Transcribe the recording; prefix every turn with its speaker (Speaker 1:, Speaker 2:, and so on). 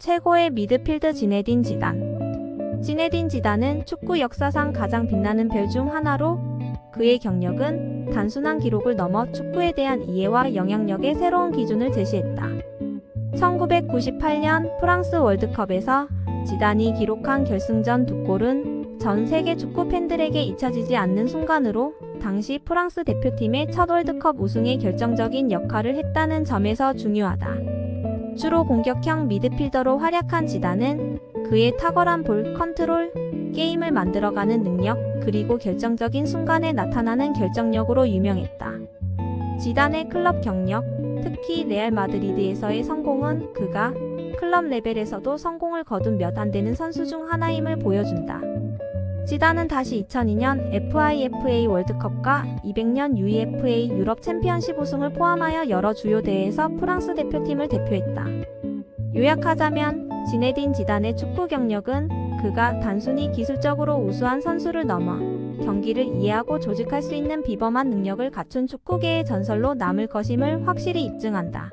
Speaker 1: 최고의 미드필드 지네딘 지단. 지네딘 지단은 축구 역사상 가장 빛나는 별 중 하나로 그의 경력은 단순한 기록을 넘어 축구에 대한 이해와 영향력의 새로운 기준을 제시했다. 1998년 프랑스 월드컵에서 지단이 기록한 결승전 두 골은 전 세계 축구 팬들에게 잊혀지지 않는 순간으로 당시 프랑스 대표팀의 첫 월드컵 우승에 결정적인 역할을 했다는 점에서 중요하다. 주로 공격형 미드필더로 활약한 지단은 그의 탁월한 볼 컨트롤, 게임을 만들어가는 능력, 그리고 결정적인 순간에 나타나는 결정력으로 유명했다. 지단의 클럽 경력, 특히 레알 마드리드에서의 성공은 그가 클럽 레벨에서도 성공을 거둔 몇 안 되는 선수 중 하나임을 보여준다. 지단은 다시 2002년 FIFA 월드컵과 200년 UEFA 유럽 챔피언십 우승을 포함하여 여러 주요 대회에서 프랑스 대표팀을 대표했다. 요약하자면 지네딘 지단의 축구 경력은 그가 단순히 기술적으로 우수한 선수를 넘어 경기를 이해하고 조직할 수 있는 비범한 능력을 갖춘 축구계의 전설로 남을 것임을 확실히 입증한다.